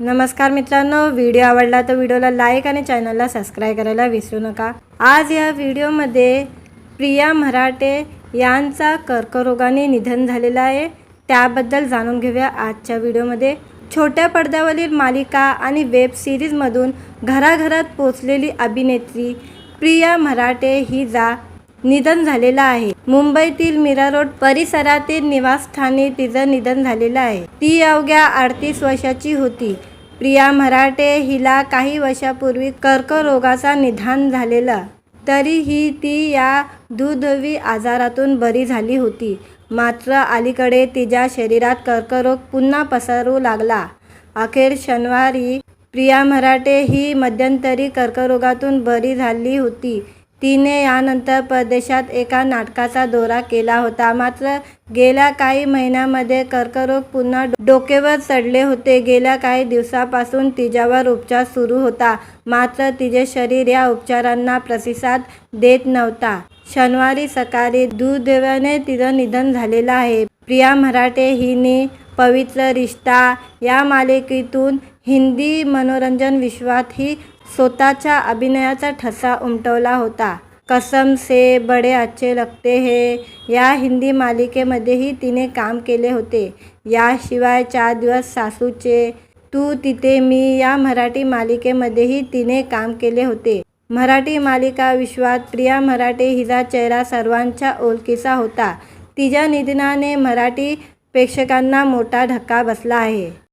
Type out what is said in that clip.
नमस्कार मित्रांनो व्हिडिओ आवडला तर व्हिडिओला लाईक आणि चॅनलला सबस्क्राईब करायला विसरू नका. आज या व्हिडिओमध्ये प्रिया मराठे यांचा कर्करोगाने निधन झालेलं आहे. त्याबद्दल जाणून घेऊया आजच्या व्हिडिओमध्ये. छोट्या पडद्यावरील मालिका आणि वेब सिरीजमधून घराघरात पोचलेली अभिनेत्री प्रिया मराठे ही जा निधन झालेलं आहे. मुंबईतील मीरा रोड परिसरातील निवासस्थानी तिचं निधन झालेलं आहे. ती अवघ्या अडतीस वर्षाची होती. प्रिया मराठे हिला काही वर्षापूर्वी कर्करोगाचा निधन झालेला. तरीही ती या दुर्दैवी आजारातून बरी झाली होती. मात्र अलीकडे तिच्या शरीरात कर्करोग पुन्हा पसरू लागला. अखेर शनिवारी प्रिया मराठे ही मध्यंतरी कर्करोगातून बरी झाली होती. तिने यानंतर परदेशात एका नाटकाचा दौरा केला होता. मात्र गेल्या काही महिन्यामध्ये कर्करोग पुन्हा डोकेवर चढले होते. गेल्या काही दिवसापासून तिच्यावर उपचार सुरू होता. मात्र तिचे शरीर या उपचारांना प्रतिसाद देत नव्हता. शनिवारी सकाळी दुर्दैवाने तिचं निधन झालेलं आहे. प्रिया मराठे हिने पवित्र रिश्ता या मालिकेतून हिंदी मनोरंजन विश्वातही स्वतःच्या अभिनयाचा ठसा उमटवला होता. कसम से बडे अच्छे लगते हे. या हिंदी मालिकेमध्येही तिने काम केले होते. याशिवाय चार दिवस सासूचे तू तिथे मी या मराठी मालिकेमध्येही तिने काम केले होते. मराठी मालिका विश्वात प्रिया मराठे हिचा चेहरा सर्वांच्या ओळखीचा होता. तिच्या निधनाने मराठी प्रेक्षकांना मोठा धक्का बसला आहे.